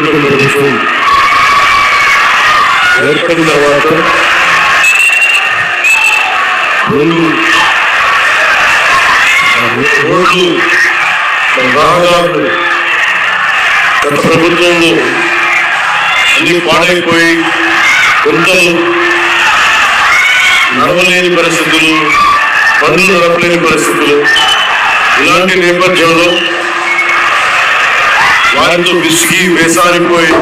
ప్రభుత్వం ఏర్పడిన తర్వాత రోజు రోడ్లు గత ప్రభుత్వంలో అన్ని పాడైపోయి గుంతలు నడవలేని పరిస్థితులు పనులు నడపలేని పరిస్థితులు ఇలాంటి నేపథ్యంలో వారితో విసిగి వేసారిపోయి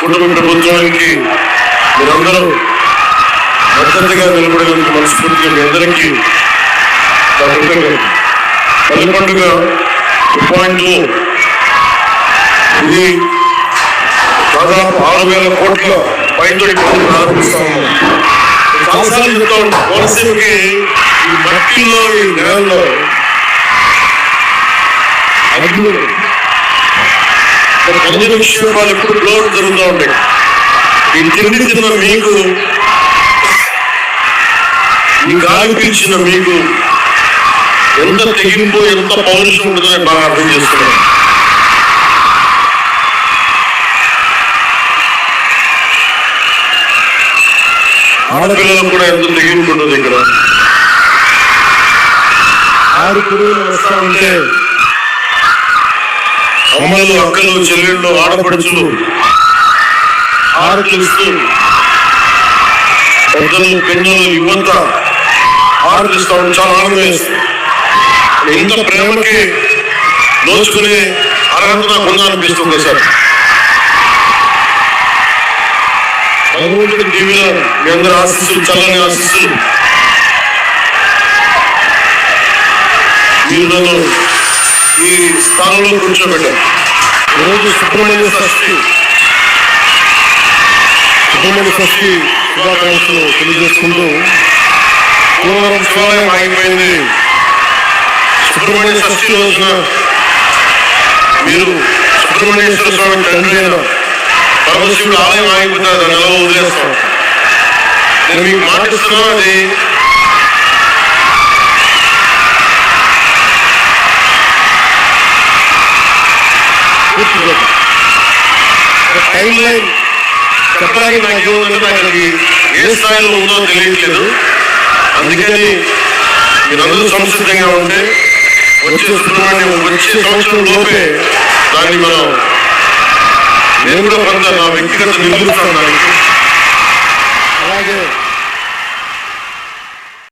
కుటుంబ ప్రభుత్వానికి మీరందరూ మద్దతుగా నిలబడేందుకు మనస్ఫూర్తిగా మీ అందరికీ నా పండుగ పాయింట్లు ఇది దాదాపు ఆరు వేల కోట్ల పైతొడి పనులు ప్రారంభిస్తాము కోనసీమకి ఈ మట్టిలో ఈ నేలలో అగ్ని. ఖనిజ నిక్షేపాలు ఎప్పుడు బ్లోడ్ జరుగుతూ ఉంటాయి ఈ తిండి తిన్న మీకు గాలి పీల్చిన మీకు ఎంత తెగింపు ఎంత పౌరుషం ఉంటుందో నేను బాగా అర్థం చేస్తున్నాను ఆడపిల్లలకు కూడా ఎంత తెగింపు ఉంటుంది ఇక్కడ? ఆరు పురుగులు వస్తా ఉంటే అమ్మలు అక్కలు చెల్లెళ్ళు ఆడపడుచులు హారతులు ఇస్తూ పెద్దలు పిల్లలు యువత ఉంటే చాలా ఆనందం వేస్తుంది. ఇంత ప్రేమకి దోచుకునే అర్హత నాకు ఉందనిపిస్తుంది సార్. భగవంతుడి దీవిలో మీ అందరూ ఆశీస్సులు చల్లని ఆశీస్సులు. మీరు నన్ను ఈ స్థానంలో కూర్చోబెట్టారు ఈరోజు సుబ్రహ్మణ్య షష్ఠి. సుబ్రహ్మణ్య షష్ఠి శుభాకాంక్షలు తెలియజేసుకుంటూ పూర్వరం శివాలయం ఆగిపోయింది సుబ్రహ్మణ్య షష్ఠి రోజున మీరు సుబ్రహ్మణ్యేశ్వర స్వామి తండ్రి అయిన పరమశివుడు ఆలయం ఆగిపోతే దాన్ని ఎలా వదిలేస్తాం నేను మీకు మాటిస్తున్నాను అది టైం లైన్ చెప్పడానికి నాకు ఏ స్థాయిలో ఉందో తెలియట్లేదు అందుకని మీరందరూ సంసిద్ధంగా ఉంటే వచ్చే వచ్చే సంవత్సరం లోపే దాన్ని మనం నేను కూడా నా వ్యక్తిగత అలాగే